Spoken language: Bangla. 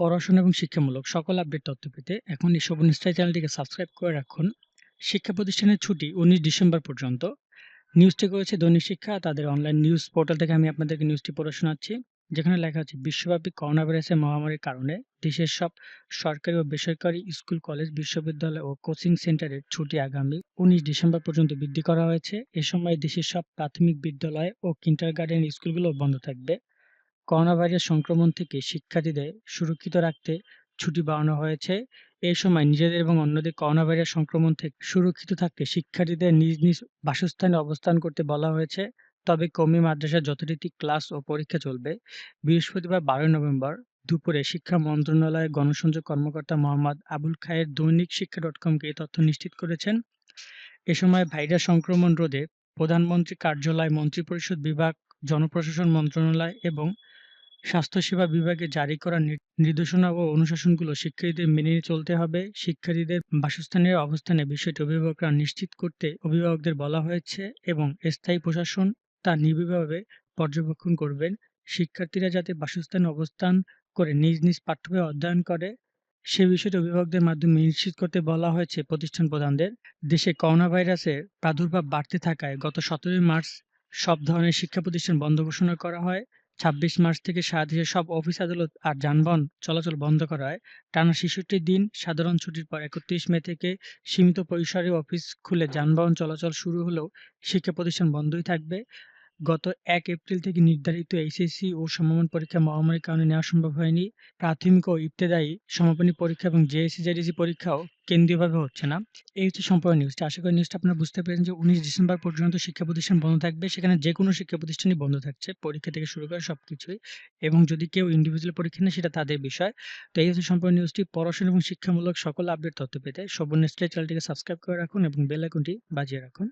পড়াশোনা এবং শিক্ষামূলক সকল আপডেট তথ্য পেতে এখন এই শোভন স্টাইল চ্যানেলটিকে সাবস্ক্রাইব করে রাখুন। শিক্ষা প্রতিষ্ঠানের ছুটি উনিশ ডিসেম্বর পর্যন্ত। নিউজটি করেছে দৈনিক শিক্ষা, তাদের অনলাইন নিউজ পোর্টাল থেকে আমি আপনাদেরকে নিউজটি পড়ে শোনাচ্ছি, যেখানে লেখা আছে বিশ্বব্যাপী করোনা ভাইরাসের মহামারীর কারণে দেশের সব সরকারি ও বেসরকারি স্কুল কলেজ বিশ্ববিদ্যালয় ও কোচিং সেন্টারের ছুটি আগামী উনিশ ডিসেম্বর পর্যন্ত বৃদ্ধি করা হয়েছে। এ সময় দেশের সব প্রাথমিক বিদ্যালয় ও কিন্ডারগার্টেন স্কুলগুলো বন্ধ থাকবে। করোনা ভাইরাস সংক্রমণ থেকে শিক্ষার্থীদের সুরক্ষিত রাখতে ছুটি বাড়ানো হয়েছে। এই সময় নিজেদের এবং অন্যদের করোনা ভাইরাস সংক্রমণ থেকে সুরক্ষিত থাকতে শিক্ষার্থীদের নিজ নিজ বাসস্থানে অবস্থান করতে বলা হয়েছে। তবে কওমি মাদ্রাসার যথারীতি ক্লাস ও পরীক্ষা চলবে। বৃহস্পতিবার বারোই নভেম্বর দুপুরে শিক্ষা মন্ত্রণালয়ের গণসংযোগ কর্মকর্তা মোহাম্মদ আবুল খায়ের দৈনিক শিক্ষা ডট কমকে এই তথ্য নিশ্চিত করেছেন। এ সময় ভাইরাস সংক্রমণ রোধে প্রধানমন্ত্রী কার্যালয়, মন্ত্রিপরিষদ বিভাগ জনপ্রশাসন মন্ত্রণালয় এবং স্বাস্থ্যসেবা বিভাগে জারি করা নির্দেশনা ও অনুশাসনগুলো শিক্ষার্থীদের মেনে চলতে হবে। শিক্ষার্থীদের বাসস্থানের অবস্থানে বিষয়টি অভিভাবকরা নিশ্চিত করতে অভিভাবকদের বলা হয়েছে এবং স্থায়ী প্রশাসন তা নিবিড়ভাবে পর্যবেক্ষণ করবেন। শিক্ষার্থীরা যাতে বাসস্থানে অবস্থান করে নিজ নিজ পাঠ্যবই অধ্যয়ন করে, সে বিষয়টি অভিভাবকদের মাধ্যমে নিশ্চিত করতে বলা হয়েছে প্রতিষ্ঠান প্রধানদের। দেশে করোনা ভাইরাসের প্রাদুর্ভাব বাড়তে থাকায় গত সতেরোই মার্চ সব ধরনের শিক্ষা প্রতিষ্ঠান বন্ধ ঘোষণা করা হয়। ছাব্বিশ মার্চ থেকে সারা দেশের সব অফিস আদালত আর যানবাহন চলাচল বন্ধ করা হয়। টানা ছেষট্টি দিন সাধারণ ছুটির পর একত্রিশ মে থেকে সীমিত পরিসরে অফিস খুলে যানবাহন চলাচল শুরু হলেও শিক্ষা প্রতিষ্ঠান বন্ধই থাকবে। গত এক এপ্রিল থেকে নির্ধারিত এইচএসসি ও সমমান পরীক্ষা মহামারীর কারণে নেওয়া সম্ভব হয়নি। প্রাথমিক ও ইবতেদায়ী সমাপনী পরীক্ষা এবং জেএসসি জেডিসি পরীক্ষাও কেন্দ্রীয়ভাবে হচ্ছে না। এই হচ্ছে সম্পূর্ণ নিউজটা আশা করি নিউজটা আপনারা বুঝতে পেরেছেন যে উনিশ ডিসেম্বর পর্যন্ত শিক্ষা প্রতিষ্ঠান বন্ধ থাকবে। সেখানে যে কোনো শিক্ষা প্রতিষ্ঠানই বন্ধ থাকছে। পরীক্ষা থেকে শুরু করে সব কিছুই এবং যদি কেউ ইন্ডিভিজুয়াল পরীক্ষা নেয়, সেটা তাদের বিষয়। তো এই হচ্ছে সম্পূর্ণ নিউজটি পড়াশোনা এবং শিক্ষামূলক সকল আপডেট তথ্য পেতে সব চ্যানেলটিকে সাবস্ক্রাইব করে রাখুন এবং বেল আইকনটি বাজিয়ে রাখুন।